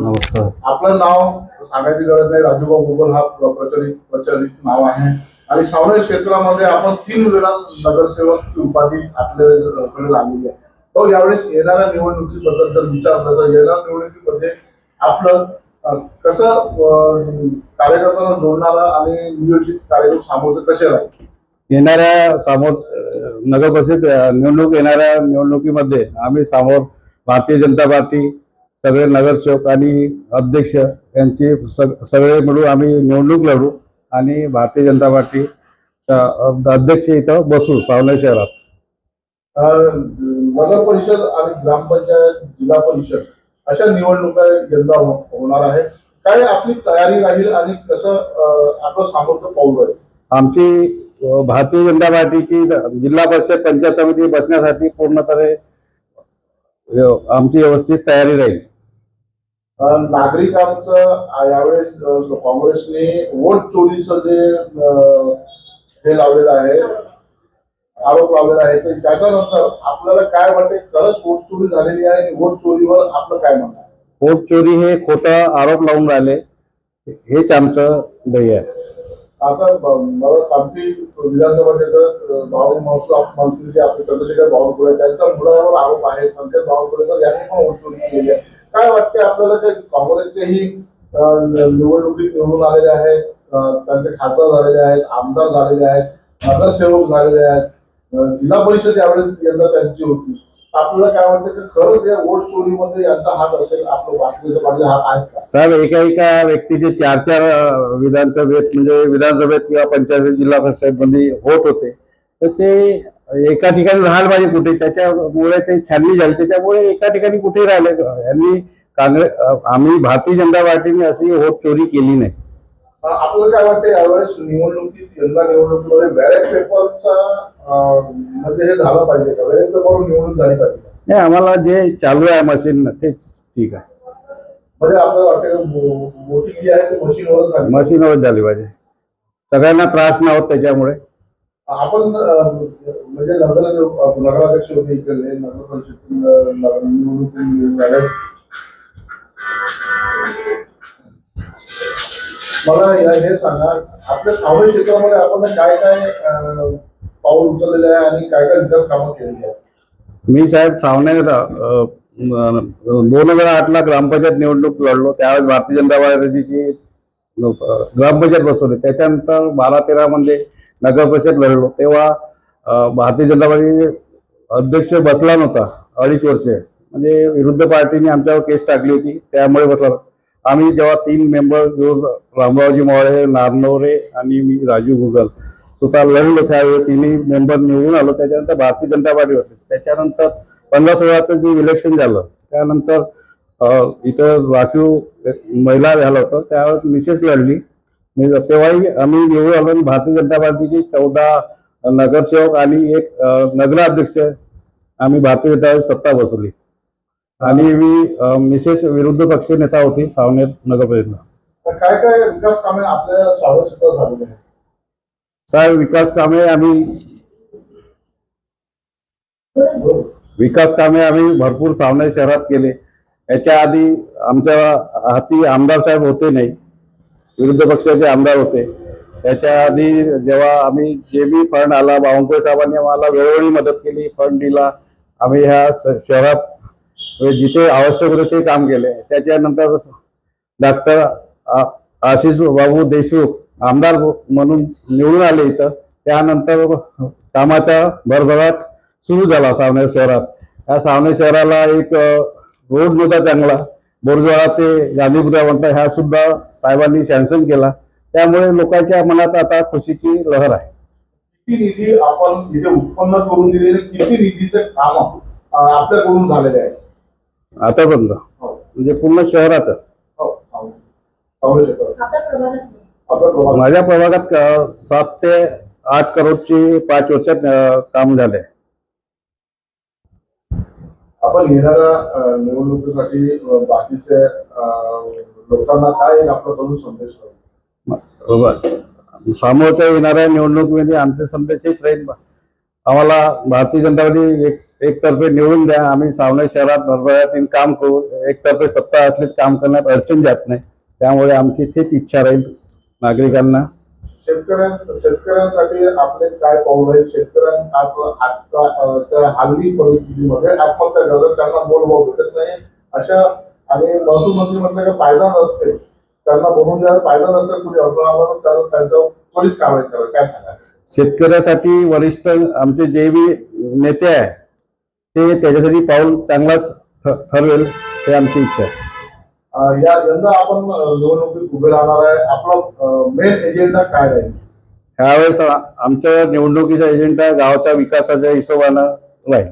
नमस्कार. आपलं नाव सांगायची गरज नाही. राजूभाऊ गुगल हा प्र- प्रचलित प्रचलित नाव आहे. आणि सावनेर क्षेत्रामध्ये आपण तीन वेळा नगरसेवक उपाधी आपल्याकडे लागलेली आहे. तो यावेळेस येणाऱ्या निवडणुकीबद्दल जर विचारलं तर येणाऱ्या निवडणुकीमध्ये आपलं कसं कार्यकर्त्यांना जोडणारं आणि नियोजित कार्यक्रम सामोरं कसे राहील? येणाऱ्या समोर नगर परिषद निवडणूक येणाऱ्या निवडणुकीमध्ये आम्ही समोर भारतीय जनता पार्टी सगळे नगरसेवक आणि अध्यक्ष यांची सग- सगळे मिळून आम्ही निवडणूक लढू आणि भारतीय जनता पार्टीचा अं, अध्यक्ष इथं बसू सावनेर शहरात. नगर परिषद आणि ग्रामपंचायत जिल्हा परिषद अशा निवडणुका यंदा हो- होणार आहे. काय आपली तयारी राहील आणि कसं आपलं सामोरचं पाऊल राहील? आमची भारतीय जनता पार्टीची जिल्हा परिषद पंचायत समिती बसण्यासाठी पूर्णतः व्यव- आमची व्यवस्थित तयारी राहील. नागरिकांचं यावेळेस काँग्रेसने वोट चोरीचं जे हे लावलेलं आहे आरोप लावलेला आहे तर त्याच्यानंतर आपल्याला काय वाटते खरंच वोट चोरी झालेली आहे आणि वोट चोरीवर आपलं काय म्हणणं पोट चोरी हे खोटं आरोप लावून राहिले. हेच आमचं ध्येय आहे. आता मला कामठी विधानसभा भाऊ महसूल मंत्री जे आपले चंद्रशेखर बावनकुळे त्यांच्या मुलावर आरोप आहे. संकेत बावनकुळेकर यांनी पण उचलून केली आहे. काय वाटते आपल्याला ते काँग्रेसचेही निवडणुकीत निवडून आलेले आहेत त्यांचे खासदार झालेले आहेत आमदार झालेले आहेत नगरसेवक झालेले आहेत. जिल्हा परिषद यावेळेस यंदा त्यांची होती. आपल्याला काय वाटतं की खरंच या वोट चोरीमध्ये यांचा हात असेल आपलं हात आहे का? साहेब एका एका व्यक्तीचे चार चार विधानसभेत म्हणजे विधानसभेत किंवा पंचायत जिल्हा परिषदमध्ये होत होते. तर ते एका ठिकाणी राहायला पाहिजे कुठे? त्याच्यामुळे ते छाननी झाली. त्याच्यामुळे एका ठिकाणी कुठे राहिले? यांनी काँग्रेस आम्ही भारतीय जनता पार्टीने अशी वोट चोरी केली नाही. आपल्याला काय वाटतं यावेळेस निवडणुकीत यंदा निवडणुकीमध्ये बॅलेट पेपरचा म्हणजे हे झालं पाहिजे झाली पाहिजे? नाही आम्हाला जे चालू आहे मशीन तेच ठीक आहे. म्हणजे आपल्याला वाटतं वोटिंग जी आहे ती मशीनवरच झाली पाहिजे. सगळ्यांना त्रास नाही होत त्याच्यामुळे. आपण म्हणजे नगर नगराध्यक्ष होते इकडले नगर परिषद निवडणूक निवडून. मला हे सांगा आपल्या सामाजिक क्षेत्रामध्ये आपण काय काय पाऊल उचललेलं आहे आणि काय काय विकास कामं केलेली आहेत? मी साहेब सावनेर दोन हजार आठला ग्रामपंचायत निवडणूक लढलो. त्यावेळेस भारतीय जनता पार्टीची ग्रामपंचायत बसवली. त्याच्यानंतर बारा तेरा मध्ये नगर परिषद लढलो. तेव्हा भारतीय जनता पार्टी अध्यक्ष बसला नव्हता. अडीच वर्षे. म्हणजे विरुद्ध पार्टीने आमच्यावर केस टाकली होती. त्यामुळे बसला. आम्ही जेव्हा तीन मेंबर घेऊन रामरावजी मोहळे नारनवरे आणि मी राजू गुगल स्वतः लढलो त्यावेळी तिन्ही मेंबर निवडून आलो. त्याच्यानंतर भारतीय जनता पार्टी होते. त्याच्यानंतर पंधरा सोळाचं जे इलेक्शन झालं त्यानंतर इथं राखीव महिला झालं होतं. त्यावेळेस मिसेस लढली. मी- तेव्हाही आम्ही निवडून आलो आणि भारतीय जनता पार्टीचे चौदा नगरसेवक आणि एक नगराध्यक्ष आम्ही भारतीय जनता सत्ता बसवली. आणि मी मिसेस विरुद्ध पक्ष नेता होती सावनेर नगरपरिषद काय काय विकास कामे आपल्या सावळ क्षेत्रात झालेली आहेत साहेब विकास कामे आम्ही विकास कामे आम्ही भरपूर सावनेर शहरात केले. याच्या आधी आमच्या हाती आमदार साहेब होते नाही. विरुद्ध पक्षाचे आमदार होते. त्याच्या आधी जेव्हा आम्ही जे बी फंड आला बावनकुळे साहेबांनी आम्हाला वेळोवेळी मदत केली फंड दिला. आम्ही ह्या शहरात म्हणजे जिथे आवश्यक होते ते काम केले. त्याच्यानंतर डॉक्टर आशिष बाबू देशमुख आमदार म्हणून निवडून आले इथं. त्यानंतर कामाचा भरभराट सुरू झाला सावनेर शहरात. या सावनेर शहराला एक रोड नव्हता चांगला. बोरजवाडा ते गांधीपुरापर्यंत ह्या सुद्धा साहेबांनी सँक्शन केला. त्यामुळे लोकांच्या मनात आता खुशीची लहर आहे. किती निधी आपण इथे उत्पन्न करून दिलेले किती निधीचे काम आपल्याकडून झालेले आहे? आतापर्यंत. हो. म्हणजे पूर्ण शहरात. माझ्या प्रभागात सात ते आठ करोडची पाच वर्षात काम झाले आपण येणाऱ्या निवडणुकीसाठी बाकीचे लोकांना काय आपला दोन संदेश? बरोबर. समोरच्या येणाऱ्या निवडणुकीमध्ये आमचे संदेश हेच राहील. आम्हाला भारतीय जनता पार्टी एक एकतर्फे निवडून द्या. आम्ही सावने शहरात भरभराटीन काम करू. एकतर्फे सत्ता असलीच काम करण्यात अडचण जात नाही. त्यामुळे आमची तेच इच्छा राहील. नागरिकांना? शेतकऱ्यां शेतकऱ्यांसाठी आपले काय पाऊल आहे? शेतकऱ्यांना हल्ली परिस्थितीमध्ये आत्महत्या करतात त्यांना भेटत नाही. अशा आणि महसूल मंत्री म्हटलं का फायदा नसते. त्यांना बोलून फायदा नसते कुणी अडचण आला तर त्यांना त्यांच्यावर त्वरित कारवाई करा काय सांगा शेतकऱ्यासाठी वरिष्ठ आमचे जे बी नेते आहे ते त्याच्यासाठी पाऊल चांगलाच ठरवेल हे आमची इच्छा आहे. या यंदा आपण निवडणुकीत उभे राहणार आहे. आपला मेन एजेंडा काय राहील? ह्यावेळेस आमच्या निवडणुकीचा एजेंडा गावाच्या विकासाच्या हिशोबानं राहील.